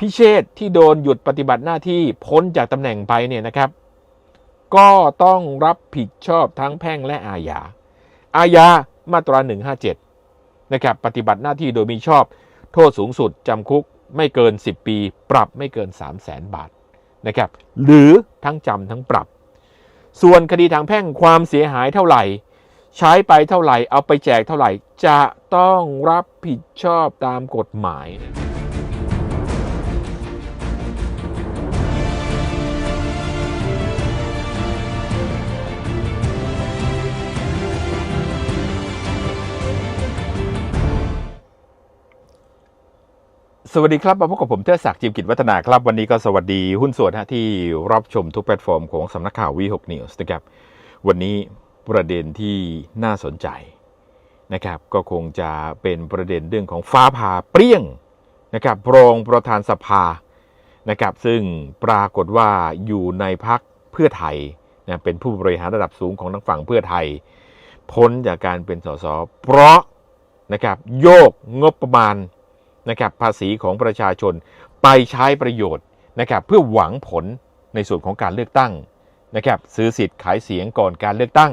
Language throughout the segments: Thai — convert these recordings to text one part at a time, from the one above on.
พิเชษที่โดนหยุดปฏิบัติหน้าที่พ้นจากตำแหน่งไปเนี่ยนะครับ ก็ต้องรับผิดชอบทั้งแพ่งและอาญา อาญามาตรา 157 นะครับ ปฏิบัติหน้าที่โดยมีชอบ โทษสูงสุดจำคุกไม่เกิน 10 ปี ปรับไม่เกิน 3 0 0แสนบาทนะครับ หรือทั้งจำทั้งปรับ ส่วนคดีทางแพ่งความเสียหายเท่าไหร่ ใช้ไปเท่าไหร่ เอาไปแจกเท่าไหร่ จะต้องรับผิดชอบตามกฎหมาย สวัสดีครับมาพบกับผมเทดศักดิ์จิมกิจวัฒนาครับ วันนี้ก็สวัสดีหุ้นส่วนฮะที่รับชมทุกแพลตฟอร์มของสำนักข่าววีหกนิวส์นะครับ วันนี้ประเด็นที่น่าสนใจนะครับ ก็คงจะเป็นประเด็นเรื่องของฟ้าผ่าเปรี้ยงนะครับรองประธานสภานะครับ ซึ่งปรากฏว่าอยู่ในพักเพื่อไทยนะเป็นผู้บริหารระดับสูงของทางฝั่งเพื่อไทย พ้นจากการเป็นสสเพราะนะครับโยกงบประมาณ นะครับภาษีของประชาชนไปใช้ประโยชน์นะครับเพื่อหวังผลในส่วนของการเลือกตั้งนะครับซื้อสิทธิ์ขายเสียงก่อนการเลือกตั้ง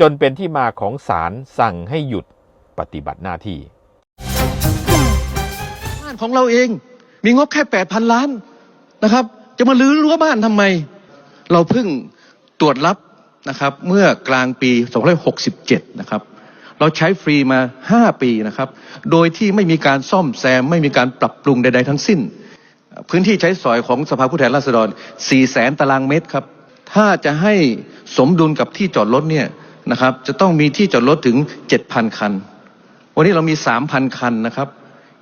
จนเป็นที่มาของศาลสั่งให้หยุดปฏิบัติหน้าที่ บ้านของเราเองมีงบแค่แปดพันล้านนะครับ จะมาลื้อรั้วบ้านทำไม เราเพิ่งตรวจรับนะครับเมื่อกลางปี 2567 นะครับ เราใช้ฟรีมา 5 ปีนะครับ โดยที่ไม่มีการซ่อมแซม ไม่มีการปรับปรุงใด ๆ ทั้งสิ้น พื้นที่ใช้สอยของสภาผู้แทนราษฎร 4 แสนตารางเมตรครับ ถ้าจะให้สมดุลกับที่จอดรถเนี่ยนะครับ จะต้องมีที่จอดรถถึง 7,000 คัน วันนี้เรามี 3,000 คันนะครับ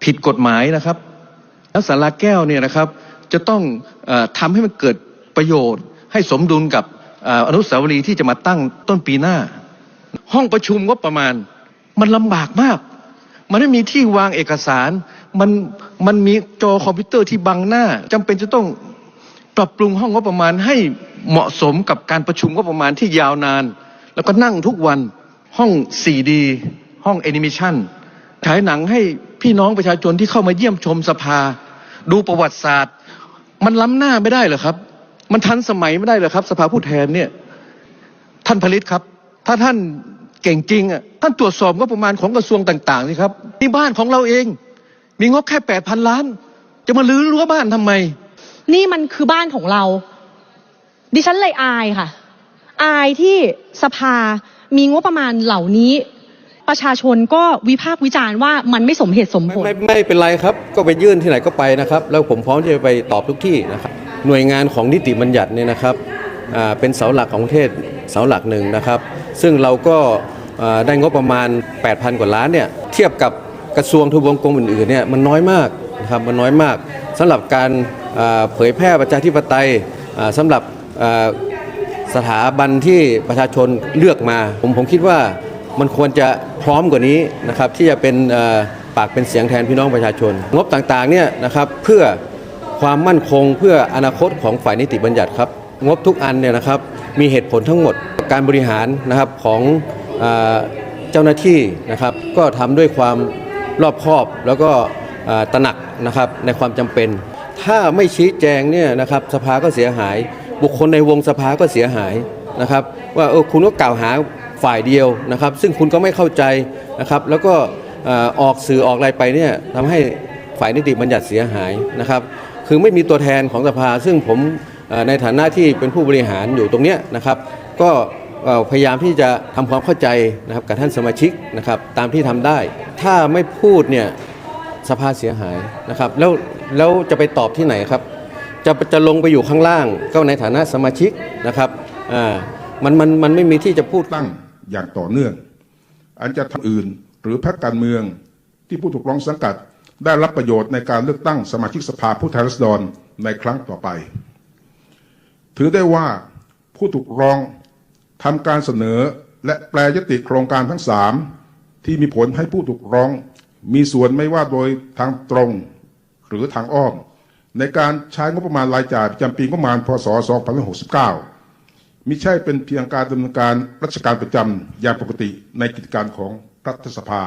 ผิดกฎหมายนะครับ แล้วสาราแก้วเนี่ยนะครับ จะต้องออทำให้มันเกิดประโยชน์ ให้สมดุลกับออนุสาวรีย์ที่จะมาตั้งต้นปีหน้า ห้องประชุมก็ประมาณ มันลำบากมาก มันไม่มีที่วางเอกสาร มันมันมีจอคอมพิวเตอร์ที่บังหน้าจำเป็นจะต้องปรับปรุงห้องงบประมาณให้เหมาะสมกับการประชุมงบประมาณที่ยาวนาน แล้วก็นั่งทุกวันห้อง 4D ห้องแอนิเมชันฉายหนังให้พี่น้องประชาชนที่เข้ามาเยี่ยมชมสภา ดูประวัติศาสตร์ มันล้ำหน้าไม่ได้เหรอครับ มันทันสมัยไม่ได้เหรอครับ สภาผู้แทนเนี่ย ท่านผลิตครับ ถ้าท่านเก่งจริงอะท่านตรวจสอบงบประมาณของกระทรวงต่างๆสิครับนี่บ้านของเราเอง มีงบแค่แปดพันล้าน จะมาลื้อรั้วบ้านทำไม นี่มันคือบ้านของเรา ดิฉันเลยอายค่ะ อายที่สภามีงบประมาณเหล่านี้ ประชาชนก็วิพากษ์วิจารณ์ว่ามันไม่สมเหตุสมไม่ผลไม่ไม่เป็นไรครับ ก็ไปยื่นที่ไหนก็ไปนะครับ แล้วผมพร้อมที่จะไปตอบทุกที่นะครับ หน่วยงานของนิติบัญญัติเนี่ยนะครับอ่าเป็นเสาหลักของประเทศ เสาหลักหนึ่งนะครับ ซึ่งเราก็ได้งบประมาณ 8,000 กว่าล้านเนี่ยเทียบกับกระทรวงทบวงกรมอื่นๆเนี่ยมันน้อยมากนะครับมันน้อยมากสำหรับการเผยแพร่ประชาธิปไตยอ่าสำหรับสถาบันที่ประชาชนเลือกมา ผมผมคิดว่ามันควรจะพร้อมกว่านี้นะครับที่จะเป็นปากเป็นเสียงแทนพี่น้องประชาชน งบต่างๆเนี่ยนะครับเพื่อความมั่นคงเพื่ออนาคตของฝ่ายนิติบัญญัติครับ งบทุกอันเนี่ยนะครับ มีเหตุผลทั้งหมดการบริหารนะครับของเจ้าหน้าที่นะครับก็ทำด้วยความรอบคอบแล้วก็ตระหนักนะครับในความจำเป็น ถ้าไม่ชี้แจงเนี่ยนะครับสภาก็เสียหาย บุคคลในวงสภาก็เสียหายนะครับว่าเออคุณก็กล่าวหาฝ่ายเดียวนะครับ ซึ่งคุณก็ไม่เข้าใจนะครับแล้วก็ออกสื่อออกอะไรไปเนี่ยทำให้ฝ่ายนิติบัญญัติเสียหายนะครับ คือไม่มีตัวแทนของสภาซึ่งผม ในฐานะที่เป็นผู้บริหารอยู่ตรงนี้นะครับ ก็พยายามที่จะทำความเข้าใจนะครับกับท่านสมาชิกนะครับตามที่ทำได้ ถ้าไม่พูดเนี่ยสภาเสียหายนะครับแล้วแล้วจะไปตอบที่ไหนครับ จะจะลงไปอยู่ข้างล่างก็ในฐานะสมาชิกนะครับอ่ามันมันมันไม่มีที่จะพูดตั้งอย่างต่อเนื่อง อันจะทำอื่นหรือพรรคการเมืองที่ผู้ถูกร้องสังกัด ได้รับประโยชน์ในการเลือกตั้งสมาชิกสภาผู้แทนราษฎรในครั้งต่อไป ถือได้ว่าผู้ถูกร้องทำการเสนอและแปลยติโครงการทั้งสามที่มีผลให้ผู้ถูกร้อง มีส่วนไม่ว่าโดยทางตรง หรือทางอ้อม ในการใช้งบประมาณรายจ่ายประจำปีงบประมาณพศ 2569มิใช่เป็นเพียงการดำเนินการราชการประจำอย่างปกติในกิจการของรัฐสภา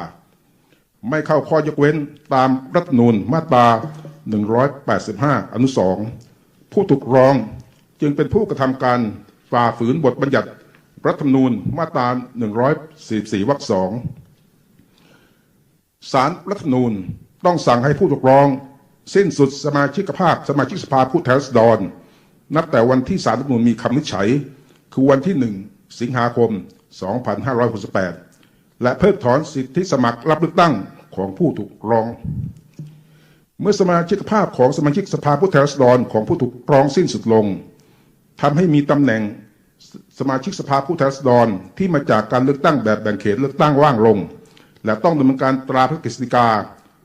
ไม่เข้าข้อยกเว้นตามรัฐนูญมาตรา 185 อนุสองผู้ถูกร้อง จึงเป็นผู้กระทำการฝ่าฝืนบทบัญญัติรัฐธรรมนูญมาตรา 144 วรรคสองศาลรัฐธรรมนูญต้องสั่งให้ผู้ถูกร้อง สิ้นสุดสมาชิกภาพ สมาชิกสภาผู้แทนราษฎรนับแต่วันที่ศาลรัฐธรรมนูญมีคำนิจฉัย คือวันที่ 1 สิงหาคม 2568 และเพิกถอนสิทธิสมัครรับเลือกตั้งของผู้ถูกร้อง เมื่อสมาชิกภาพของสมาชิกสภาผู้แทนราษฎรของผู้ถูกร้องสิ้นสุดลง ทำให้มีตำแหน่งสสมาชิกสภาผู้แทนราษฎรที่มาจากการเลือกตั้งแบบแบ่งเขตเลือกตั้งว่างลง และต้องดำเนินการตราพระกฤษฎีกา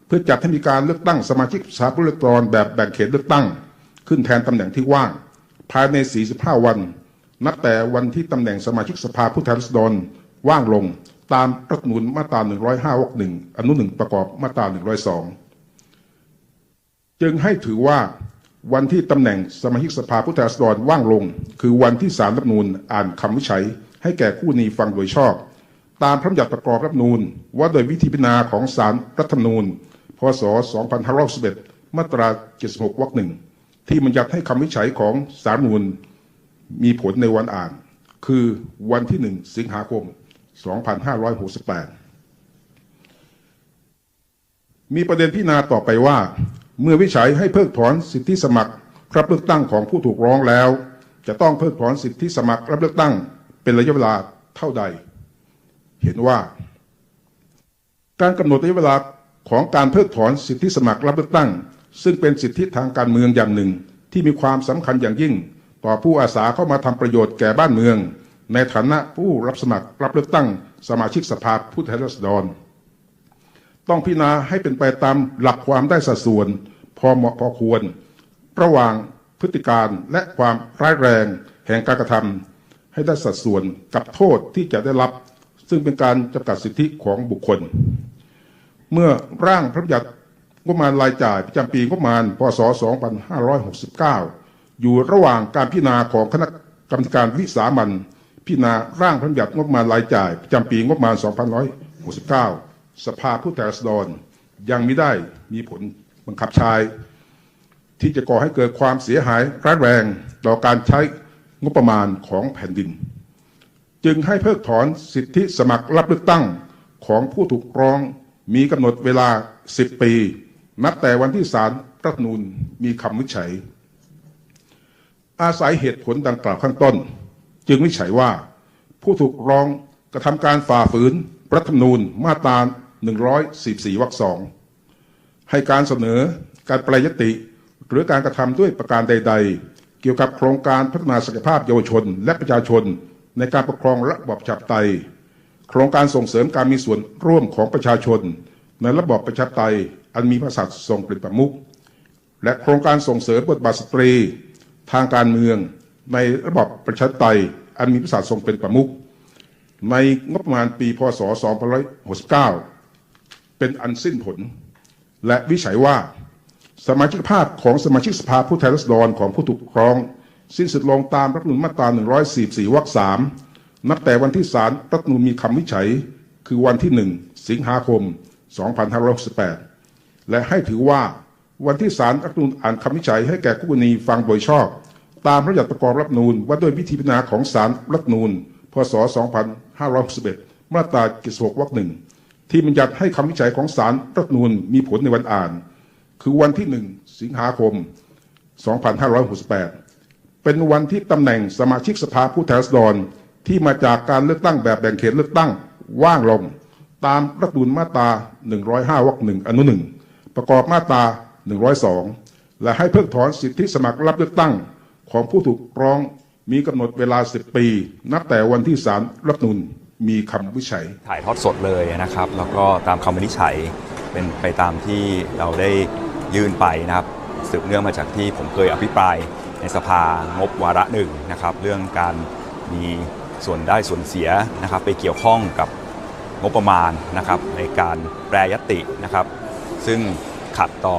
เพื่อจัดให้มีการเลือกตั้งสมาชิกสภาผู้แทนราษฎรแบบแบ่งเขตเลือกตั้ง ขึ้นแทนตำแหน่งที่ว่าง ภายใน 45 วัน นับแต่วันที่ตำแหน่งสมาชิกสภาผู้แทนราษฎรว่างลง ตามรัฐธรรมนูญมาตรา105วรรคหนึ่งอนุหนึ่งประกอบมาตรา102 จึงให้ถือว่า วันที่ตำแหน่งสมาชิกสภาผู้แทนราษฎรว่างลง คือวันที่ศาลรัฐนูญอ่านคำวิจัย ให้แก่คู่นีฟังโดยชอบ ตามพระบัญญัติประกอบรัฐนูญว่าโดยวิธีพิจารณาของศาลรัฐธรรมนูญพศ 2511มาตรา 76วรรคหนึ่งที่บัญญัติให้คำวิจัยของศารนูญมีผลในวันอ่าน คือวันที่ 1 สิงหาคม 2568 มีประเด็นพิจารณาต่อไปว่า เมื่อวิจัยให้เพิกถอนสิทธิสมัครรับเลือกตั้งของผู้ถูกร้องแล้ว จะต้องเพิกถอนสิทธิสมัครรับเลือกตั้ง เป็นระยะเวลาเท่าใด เห็นว่า การกำหนดระยะเวลาของการเพิกถอนสิทธิสมัครรับเลือกตั้ง ซึ่งเป็นสิทธิทางการเมืองอย่างหนึ่ง ที่มีความสำคัญอย่างยิ่ง ต่อผู้อาสาเข้ามาทำประโยชน์แก่บ้านเมือง ในฐานะผู้รับสมัครรับเลือกตั้ง สมาชิกสภาผู้แทนราษฎร ต้องพิจารณาให้เป็นไปตามหลักความได้สัดส่วน พอเหมาะพอควร ระหว่างพฤติการและความร้ายแรงแห่งการกระทำให้ได้สัดส่วนกับโทษที่จะได้รับ ซึ่งเป็นการจำกัดสิทธิของบุคคล เมื่อร่างพระบัญญัติงบประมาณรายจ่ายประจำปีงบประมาณพศ 2569 อยู่ระหว่างการพิจารณาของคณะกรรมการวิสามันพิจารณาร่างพระบัญญัติงบประมาณรายจ่ายประจำปีงบประมาณ 2569 สภาผู้แทนราษฎรยังไม่ได้มีผลบังคับใช้ที่จะก่อให้เกิดความเสียหายร้ายแรงต่อการใช้งบประมาณของแผ่นดิน จึงให้เพิกถอนสิทธิสมัครรับเลือกตั้งของผู้ถูกร้องมีกำหนดเวลา 10 ปี นับแต่วันที่ศาลรัฐธรรมนูญมีคำวินิจฉัย อาศัยเหตุผลดังกล่าวข้างต้น จึงวิจัยว่า ผู้ถูกร้องกระทำการฝ่าฝืนรัฐธรรมนูญมาตรา 144วรรคสองให้การเสนอการแปรยติ หรือการกระทำด้วยประการใด ๆ เกี่ยวกับโครงการพัฒนาศักยภาพเยาวชน และประชาชน ในการปกครองระบอบประชาธิไตย โครงการส่งเสริมการมีส่วนร่วมของประชาชน ในระบอบประชาไตยอันมีพระมหากษัตริย์ทรงเป็นประมุขและโครงการส่งเสริมบทบาทสตรี ทางการเมือง ในระบอบประชาธิปไตยอันมีพระมหากษัตริย์ทรงเป็นประมุขในงบประมาณปีพศ 2569 เป็นอันสิ้นผล และวิจัยว่าสมาชิกภาพของสมาชิกสภาผู้แทนราษฎรของผู้ถูกร้อง สิ้นสุดลงตามรัฐธรรมนูญมาตรา 144 วรรค 3 นับแต่วันที่ศาลรัฐธรรมนูญมีคำวิจัย คือวันที่ 1 สิงหาคม 2568 และให้ถือว่าวันที่ศาลรัฐธรรมนูญอ่านคำวิจัยให้แก่คู่กรณีฟังโดยชอบ ตามพระราชบัญญัติประกอบรัฐธรรมนูญว่าด้วยวิธีพิจารณาของศาลรัฐธรรมนูญ พศ 2561 มาตรา 76 วรรคหนึ่ง ที่บัญญัติให้คำวิจัยของศาลรัฐนูญมีผลในวันอ่าน คือวันที่ 1 สิงหาคม 2568 เป็นวันที่ตำแหน่งสมาชิกสภาผู้แทนราษฎรที่มาจากการเลือกตั้งแบบแบ่งเขตเลือกตั้งว่างลง ตามรัฐนูญมาตรา 105วรรคหนึ่งอนุหนึ่งประกอบมาตรา 102 และให้เพิกถอนสิทธิสมัครรับเลือกตั้งของผู้ถูกร้องมีกำหนดเวลา 10 ปี นับแต่วันที่ศาลรัฐนูญ มีคำวิจัย ถ่ายทอดสดเลยนะครับ แล้วก็ตามคำวินิจฉัยเป็นไปตามที่เราได้ยื่นไปนะครับ สืบเนื่องมาจากที่ผมเคยอภิปรายในสภางบวาระหนึ่งนะครับ เรื่องการมีส่วนได้ส่วนเสียนะครับ ไปเกี่ยวข้องกับงบประมาณนะครับ ในการแปรยตินะครับ ซึ่งขัดต่อ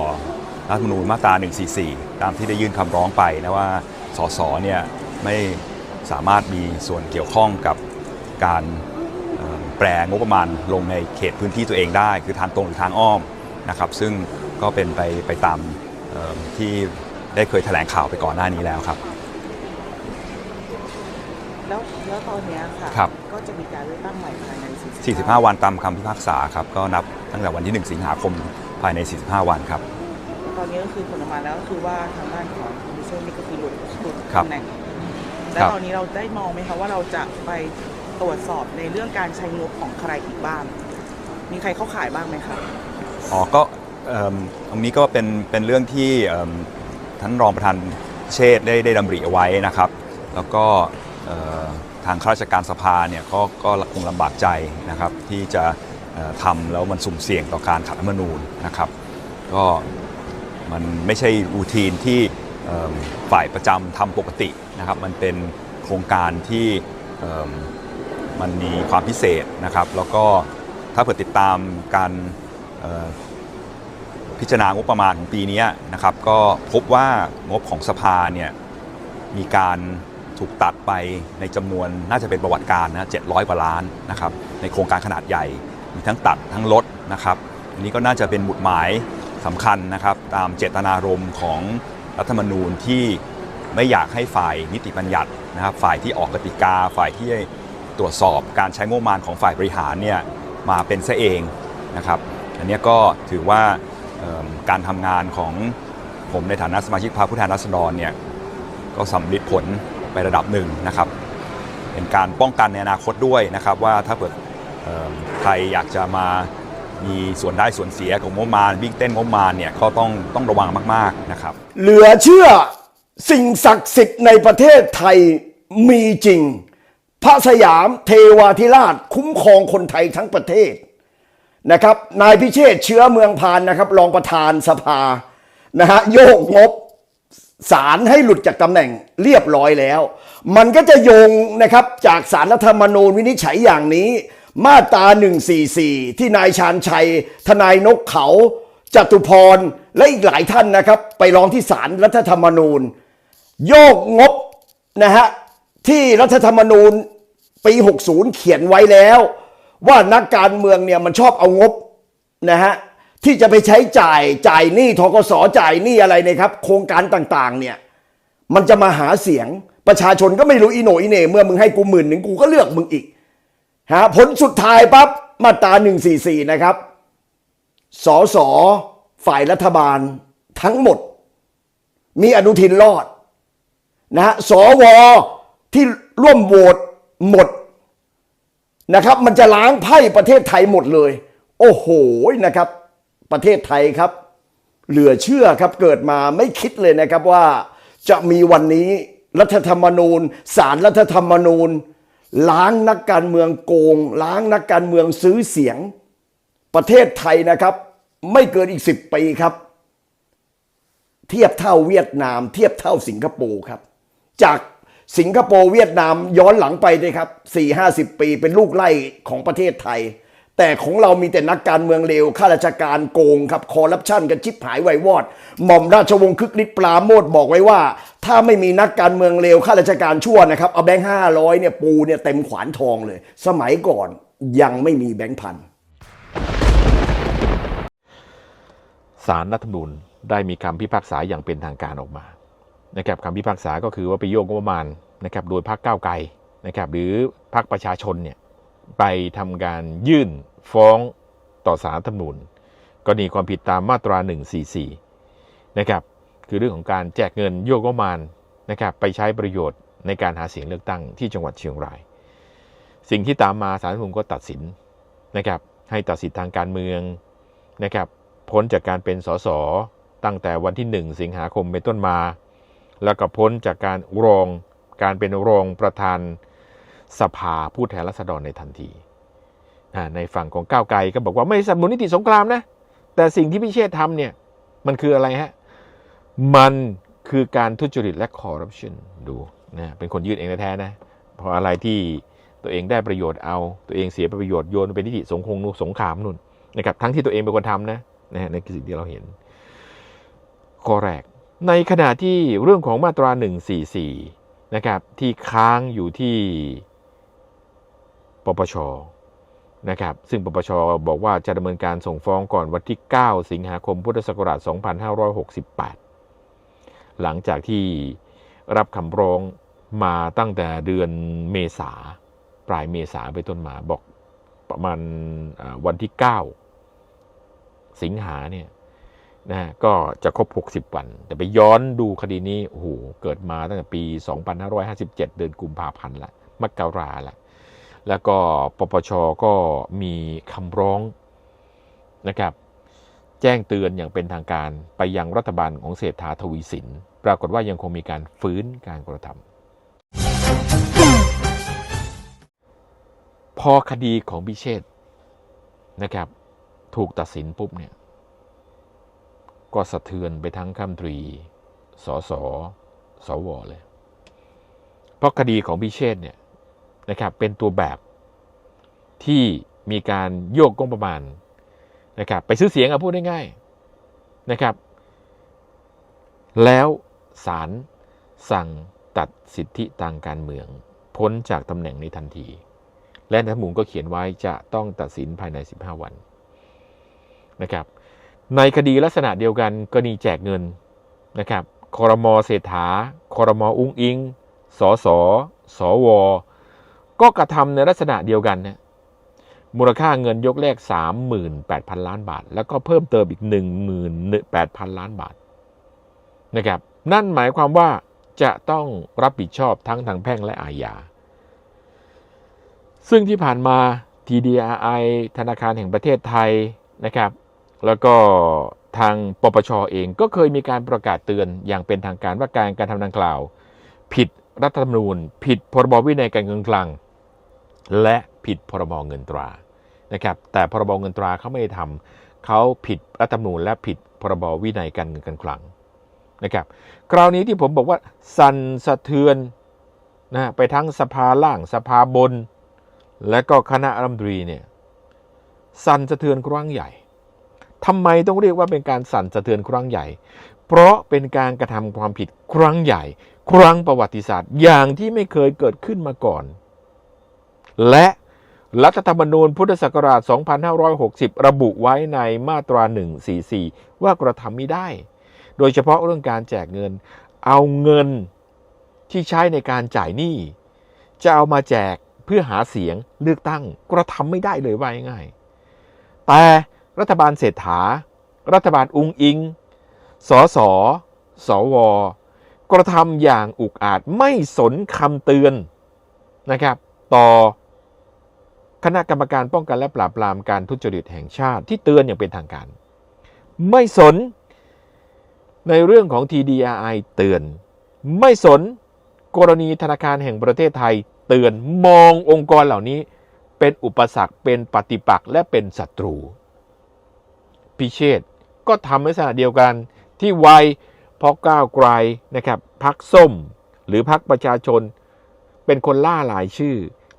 รัฐธรรมนูญมาตรา 144 ตามที่ได้ยื่นคำร้องไปนะว่าสสเนี่ยไม่สามารถมีส่วนเกี่ยวข้องกับการ แปลงบประมาณลงในเขตพื้นที่ตัวเองได้ คือทางตรงหรือทางอ้อมนะครับ ซึ่งก็เป็นไปไปตามเอ่อที่ได้เคยแถลงข่าวไปก่อนหน้านี้แล้วครับ แล้วแล้วตอนเนี้ยค่ะครับก็จะมีการเลือกตั้งใหม่ภายใน45 45 วันตามคำพิพากษาครับ ก็นับตั้งแต่วันที่ 1 สิงหาคมภายใน 45 วันครับ ตอนนี้ก็คือผลออกมาแล้วก็คือว่าทางด้านของคุณดิเซลนี่ก็คือหลุดหลุดครับตำแหน่งแล้วครับตอนนี้เราได้มองไหมคะว่าเราจะไป ตรวจสอบในเรื่องการใช้งบของใครอีกบ้าง มีใครเข้าข่ายบ้างไหมคะอ๋อก็เอิ่มตรงนี้ก็เป็นเป็นเรื่องที่เอิ่มท่านรองประธานเชษฐ์ได้ได้ดำริเอาไว้นะครับ แล้วก็เอ่อทางข้าราชการสภาเนี่ยก็ก็คงลำบากใจนะครับที่จะเอ่อทำแล้วมันสุ่มเสี่ยงต่อการขัดรัฐธรรมนูญนะครับ ก็มันไม่ใช่รูทีนที่เอิ่มฝ่ายประจำทำปกตินะครับ มันเป็นโครงการที่เอิ่ม มันมีความพิเศษนะครับ แล้วก็ถ้าเผื่อติดตามการพิจารณางบประมาณของปีนี้นะครับ ก็พบว่างบของสภาเนี่ยมีการถูกตัดไปในจำนวนน่าจะเป็นประวัติการนะ700กว่าล้านนะครับในโครงการขนาดใหญ่ มีทั้งตัดทั้งลดนะครับ อันนี้ก็น่าจะเป็นหมุดหมายสำคัญนะครับ ตามเจตนารมณ์ของรัฐธรรมนูญที่ไม่อยากให้ฝ่ายนิติบัญญัตินะครับ ฝ่ายที่ออกกติกาฝ่ายที่ ตรวจสอบการใช้งบประมาณของฝ่ายบริหารเนี่ยมาเป็นซะเองนะครับ อันนี้ก็ถือว่าการทำงานของผมในฐานะสมาชิกพรรคผู้แทนราษฎรเนี่ยก็สำลิดผลไประดับหนึ่งนะครับ เป็นการป้องกันในอนาคตด้วยนะครับ ว่าถ้าเกิดใครอยากจะมามีส่วนได้ส่วนเสียของงบประมาณวิ่งเต้นงบประมาณเนี่ยก็ต้องต้องระวังมากๆนะครับ เหลือเชื่อสิ่งศักดิ์สิทธิ์ในประเทศไทยมีจริง พระสยามเทวาธิราชคุ้มครองคนไทยทั้งประเทศนะครับ นายพิเชษเชื้อเมืองพานนะครับ รองประธานสภานะฮะโยกงบสารให้หลุดจากตำแหน่งเรียบร้อยแล้ว มันก็จะโยงนะครับจากสารรัฐธรรมนูญวินิจฉัยอย่างนี้ มาตรา 144 ที่นายชาญชัย ทนายนกเขาจตุพร และอีกหลายท่านนะครับ ไปร้องที่ศาลรัฐธรรมนูญ โยกงบนะฮะ ที่รัฐธรรมนูญปี 60 เขียนไว้แล้ว ว่านักการเมืองเนี่ยมันชอบเอางบนะฮะที่จะไปใช้จ่ายจ่ายหนี้ทกสจ่ายหนี้อะไรนะครับ โครงการต่างๆ เนี่ย มันจะมาหาเสียงประชาชนก็ไม่รู้อีโหนอีเหน่เมื่อมึงให้กูหมื่นหนึ่งกูก็เลือกมึงอีกฮะผลสุดท้ายปั๊บมาตรา144 นะครับสอสอฝ่ายรัฐบาลทั้งหมด มีอนุทินรอดนะฮะสว ที่ร่วมโหวตหมดนะครับ มันจะล้างไพ่ประเทศไทยหมดเลย โอ้โหนะครับ ประเทศไทยครับ เหลือเชื่อครับเกิดมาไม่คิดเลยนะครับว่าจะมีวันนี้รัฐธรรมนูญสารรัฐธรรมนูญ ล้างนักการเมืองโกง ล้างนักการเมืองซื้อเสียง ประเทศไทยนะครับ ไม่เกินอีกสิบปีครับ เทียบเท่าเวียดนาม เทียบเท่าสิงคโปร์ครับ จาก สิงคโปร์เวียดนามย้อนหลังไปเลยครับสี่ห้าสิบปีเป็นลูกไล่ของประเทศไทย แต่ของเรามีแต่นักการเมืองเลวข้าราชการโกงครับคอร์รัปชันกันชิบหายไววอด หม่อมราชวงศ์คึกฤทธิ์ปราโมทบอกไว้ว่า ถ้าไม่มีนักการเมืองเลวข้าราชการชั่วนะครับเอาแบงค์ห้าร้อยเนี่ยปูเนี่ยเต็มขวานทองเลย สมัยก่อนยังไม่มีแบงค์พันสารรัฐธรรมนูญได้มีคำพิพากษาอย่างเป็นทางการออกมา นะครับคำพิพากษาก็คือว่าไปโยกงบประมาณนะครับโดยพรรคก้าวไกลนะครับหรือพรรคประชาชนเนี่ยไปทำการยื่นฟ้องต่อสารธรรมนูญกรณีความผิดตามมาตรา 144 นะครับคือเรื่องของการแจกเงินโยกงบประมาณนะครับไปใช้ประโยชน์ในการหาเสียงเลือกตั้งที่จังหวัดเชียงราย สิ่งที่ตามมาสารธรรมนูญก็ตัดสินนะครับให้ตัดสิทธิทางการเมืองนะครับพ้นจากการเป็นสสตั้งแต่วันที่ 1 สิงหาคมเป็นต้นมา แล้วก็พ้นจากการรองการเป็นรองประธานสภาผู้แทนราษฎรในทันที ในฝั่งของก้าวไกลก็บอกว่าไม่สนับสนุนนิติสงครามนะ แต่สิ่งที่พิเชษฐ์ทำเนี่ยมันคืออะไรฮะ มันคือการทุจริตและคอร์รัปชันดูนะเป็นคนยืดเองแท้ๆนะเพราะอะไรที่ตัวเองได้ประโยชน์เอา ตัวเองเสียประโยชน์โยนเป็นนิติสงครามนู่นสงครามนู่นนะครับทั้งที่ตัวเองเป็นคนทำนะนะในสิ่งที่เราเห็นข้อแรก ในขณะที่เรื่องของมาตรา 144 นะครับ ที่ค้างอยู่ที่ปปชนะครับ ซึ่งปปชบอกว่าจะดำเนินการส่งฟ้องก่อนวันที่ 9 สิงหาคมพุทธศักราช 2568 หลังจากที่รับคำร้องมาตั้งแต่เดือนเมษาปลายเมษาไปต้นมาบอกประมาณวันที่ 9 สิงหาเนี่ย นะก็จะครบ 60 วัน แต่ไปย้อนดูคดีนี้โอ้โหเกิดมาตั้งแต่ปี 2557 เดือนกุมภาพันธ์ละมกราละ แล้วก็ปปชก็มีคำร้องนะครับ แจ้งเตือนอย่างเป็นทางการไปยังรัฐบาลของเศรษฐาทวีสิน ปรากฏว่ายังคงมีการฟื้นการกระทำพอคดีของพิเชษนะครับ ถูกตัดสินปุ๊บเนี่ย ก็สะเทือนไปทั้งข้ามตรีสสสวเลย เพราะคดีของพิเชษ์เนี่ยนะครับเป็นตัวแบบที่มีการโยกงบประมาณนะครับไปซื้อเสียงอะพูดง่ายๆนะครับ แล้วศาลสั่งตัดสิทธิทางการเมือง พ้นจากตำแหน่งในทันที และรัฐมนูญก็เขียนไว้จะต้องตัดสินภายใน 15 วันนะครับ ในคดีลักษณะเดียวกันกรณีแจกเงินนะครับคอรมอเศรษฐาคอรมออุ้งอิงสสสว ก็กระทำในลักษณะเดียวกันนะมูลค่าเงินยกแรก 38,000 ล้านบาท แล้วก็เพิ่มเติมอีก 18,000 ล้านบาทนะครับนั่นหมายความว่าจะต้องรับผิดชอบทั้งทางแพ่งและอาญา ซึ่งที่ผ่านมา TDRI ธนาคารแห่งประเทศไทยนะครับ แล้วก็ทางปปชเองก็เคยมีการประกาศเตือนอย่างเป็นทางการว่าการการทำดังกล่าว ผิดรัฐธรรมนูญ ผิดพรบวินัยการเงินคลังและผิดพรบเงินตรานะครับแต่พรบเงินตราเขาไม่ได้ทำเขาผิดรัฐธรรมนูญ และผิดพรบวินัยการเงินการคลังนะครับคราวนี้ที่ผมบอกว่าสั่นสะเทือนนะไปทั้งสภาล่างสภาบน และก็คณะรัฐมนตรีเนี่ยสั่นสะเทือนครั้งใหญ่ ทำไมต้องเรียกว่าเป็นการสั่นสะเทือนครั้งใหญ่ เพราะเป็นการกระทำความผิดครั้งใหญ่ ครั้งประวัติศาสตร์อย่างที่ไม่เคยเกิดขึ้นมาก่อน และรัฐธรรมนูญพุทธศักราช 2560 ระบุไว้ในมาตรา 144 ว่ากระทำไม่ได้ โดยเฉพาะเรื่องการแจกเงิน เอาเงินที่ใช้ในการจ่ายหนี้ จะเอามาแจกเพื่อหาเสียงเลือกตั้งกระทำไม่ได้เลยว่าง่าย แต่ รัฐบาลเศรษฐา รัฐบาลอุงอิง สส สว กระทำอย่างอุกอาจไม่สนคำเตือนนะครับ ต่อคณะกรรมการป้องกันและปราบปรามการทุจริตแห่งชาติที่เตือนอย่างเป็นทางการ ไม่สนในเรื่องของ TDRI เตือน ไม่สนกรณีธนาคารแห่งประเทศไทยเตือนมององค์กรเหล่านี้เป็นอุปสรรคเป็นปฏิปักษ์และเป็นศัตรู พิเชษก็ทำในลักษณะเดียวกันที่ไวเพราะก้าวไกลนะครับพักส้มหรือพักประชาชน เป็นคนล่าหลายชื่อ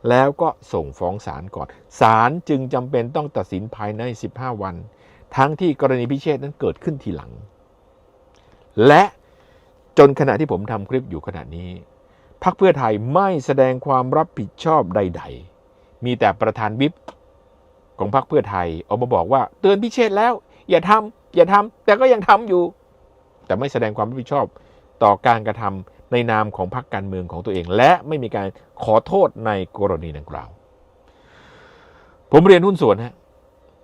แล้วก็ส่งฟ้องศาลก่อนศาลจึงจำเป็นต้องตัดสินภายใน 15 วัน ทั้งที่กรณีพิเชษนั้นเกิดขึ้นทีหลัง และจนขณะที่ผมทำคลิปอยู่ขณะนี้พักเพื่อไทยไม่แสดงความรับผิดชอบใด ๆ มีแต่ประธานวิปของพรรคเพื่อไทยออกมาบอกว่าเตือนพิเชษแล้ว อย่าทำอย่าทำแต่ก็ยังทำอยู่ แต่ไม่แสดงความรับผิดชอบต่อการกระทำในนามของพรรคการเมืองของตัวเอง และไม่มีการขอโทษในกรณีดังกล่าว ผมเรียนหุ้นส่วนฮะ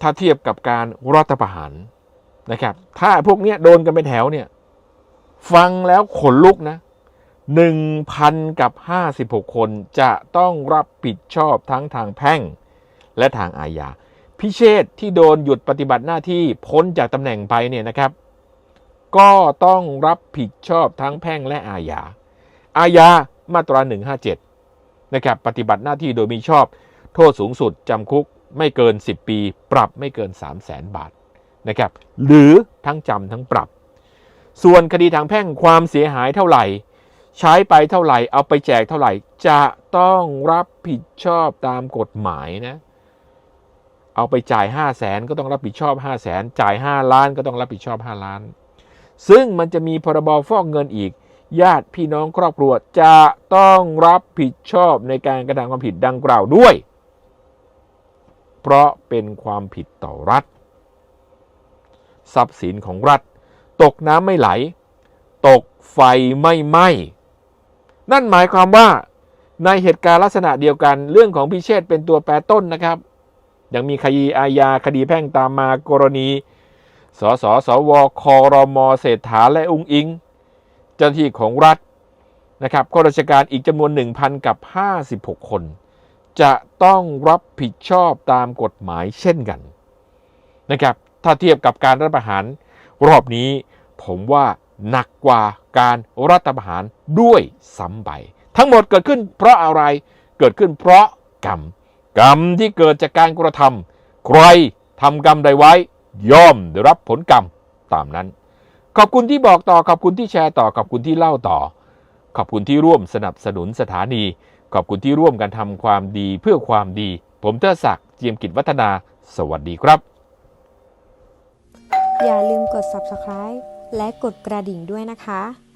ถ้าเทียบกับการรัฐประหารนะครับ ถ้าพวกเนี้ยโดนกันเป็นแถวเนี่ย ฟังแล้วขนลุกนะหนึ่งพันกับห้าสิบหกคนจะต้องรับผิดชอบทั้งทางแพ่งและทางอาญา พิเชษที่โดนหยุดปฏิบัติหน้าที่พ้นจากตำแหน่งไปเนี่ยนะครับ ก็ต้องรับผิดชอบทั้งแพ่งและอาญา อาญามาตรา 157 นะครับ ปฏิบัติหน้าที่โดยมีชอบ โทษสูงสุดจำคุกไม่เกิน 10 ปี ปรับไม่เกิน 3 0 0แสนบาทนะครับ หรือทั้งจำทั้งปรับ ส่วนคดีทางแพ่งความเสียหายเท่าไหร่ ใช้ไปเท่าไหร่ เอาไปแจกเท่าไหร่ จะต้องรับผิดชอบตามกฎหมายนะ เอาไปจ่าย 5 0 0แสนก็ต้องรับผิดชอบ 5 0 0แสนจ่าย 5 ล้านก็ต้องรับผิดชอบ 5 ล้าน ซึ่งมันจะมีพรบฟอกเงินอีก ญาติพี่น้องครอบครัวจะต้องรับผิดชอบในการกระทำความผิดดังกล่าวด้วย เพราะเป็นความผิดต่อรัฐ ทรัพย์สินของรัฐ ตกน้ำไม่ไหล ตกไฟไม่ไหม้นั่นหมายความว่าในเหตุการณ์ลักษณะเดียวกันเรื่องของพิเชษเป็นตัวแปรต้นนะครับ ยังมีคดีอาญาคดีแพ่งตามมากรณี สสสวครมเศรษฐาและองค์อิง เจ้าหน้าที่ของรัฐนะครับข้าราชการอีกจำนวน 1,000 กับ 56 คน จะต้องรับผิดชอบตามกฎหมายเช่นกันนะครับถ้าเทียบกับการรัฐประหารรอบนี้ ผมว่าหนักกว่าการรัฐประหารด้วยซ้ำไป ทั้งหมดเกิดขึ้นเพราะอะไรเกิดขึ้นเพราะกรรม กรรมที่เกิดจากการกระทำใครทำกรรมใดไว้ ย่อมได้รับผลกรรมตามนั้น ขอบคุณที่บอกต่อขอบคุณที่แชร์ต่อขอบคุณที่เล่าต่อ ขอบคุณที่ร่วมสนับสนุนสถานี ขอบคุณที่ร่วมกันทำความดีเพื่อความดี ผมเทอศักดิ์เจียมกิจวัฒนา สวัสดีครับ อย่าลืมกด subscribe และกดกระดิ่งด้วยนะคะ